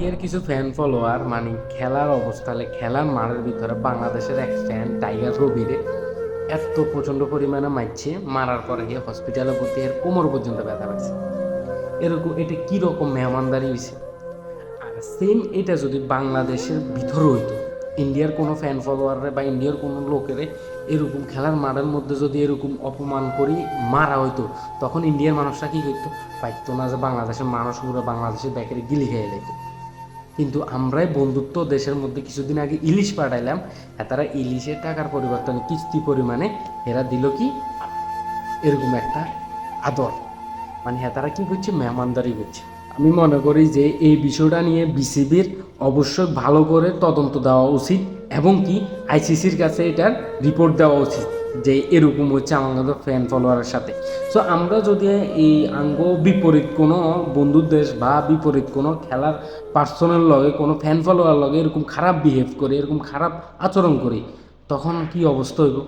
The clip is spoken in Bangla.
ইন্ডিয়ার কিছু ফ্যান ফলোয়ার মানে খেলার অবস্থালে খেলার মারের ভিতরে বাংলাদেশের এক ফ্যান টাইগার রবিরে এত প্রচণ্ড পরিমাণে মারছে, মারার পরে গিয়ে হসপিটালে ভর্তি এর কোমর পর্যন্ত ব্যথা পাচ্ছে। এরকম এটা কীরকম মেহমানদারি হয়েছে আর সেম এটা যদি বাংলাদেশের ভিতরে হইতো, ইন্ডিয়ার কোনো ফ্যান ফলোয়ারে বা ইন্ডিয়ার কোনো লোকেরে এরকম খেলার মাঠের মধ্যে যদি এরকম অপমান করি, মারা হইতো, তখন ইন্ডিয়ার মানুষরা কী করতো? পাইতো না যে বাংলাদেশের মানুষগুলো বাংলাদেশের ব্যাকেরে গিলি খেয়ে যেত কিন্তু আমরাই বন্ধুত্ব দেশের মধ্যে কিছুদিন আগে ইলিশ পাঠাইলাম তারা ইলিশের টাকার পরিবর্তনে কিস্তি পরিমাণে এরা দিল কি? এরকম একটা আদর। মানে হ্যাঁ তারা কি করছে? মেহমানদারি করছে। আমি মনে করি যে এই বিষয়টা নিয়ে বিসিবির অবশ্যই ভালো করে তদন্ত দেওয়া উচিত, এবং কি আইসিসির কাছে এটার রিপোর্ট দেওয়া উচিত। যে এরকম হচ্ছে আমাদের ফ্যান ফলোয়ারের সাথে। সো আমরা যদি এই আঙ্গ বিপরীত কোনো বন্ধুর দেশ বা বিপরীত কোনো খেলার পার্সোনাল লগে, কোনো ফ্যান ফলোয়ার লগে এরকম খারাপ বিহেভ করি, এরকম খারাপ আচরণ করি, তখন কি অবস্থা হইব?